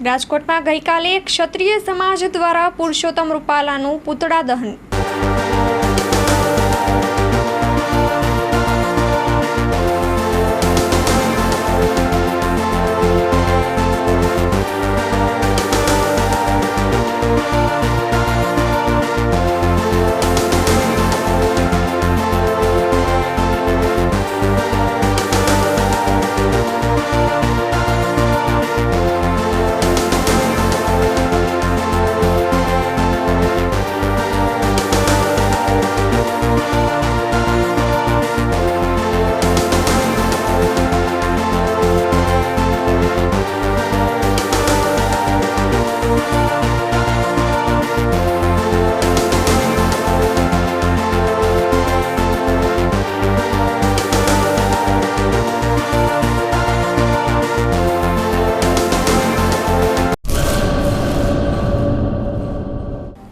રાજકોટમાં ગઈકાલે ક્ષત્રિય સમાજ દ્વારા પુરુષોત્તમ રૂપાલાનું પૂતળા દહન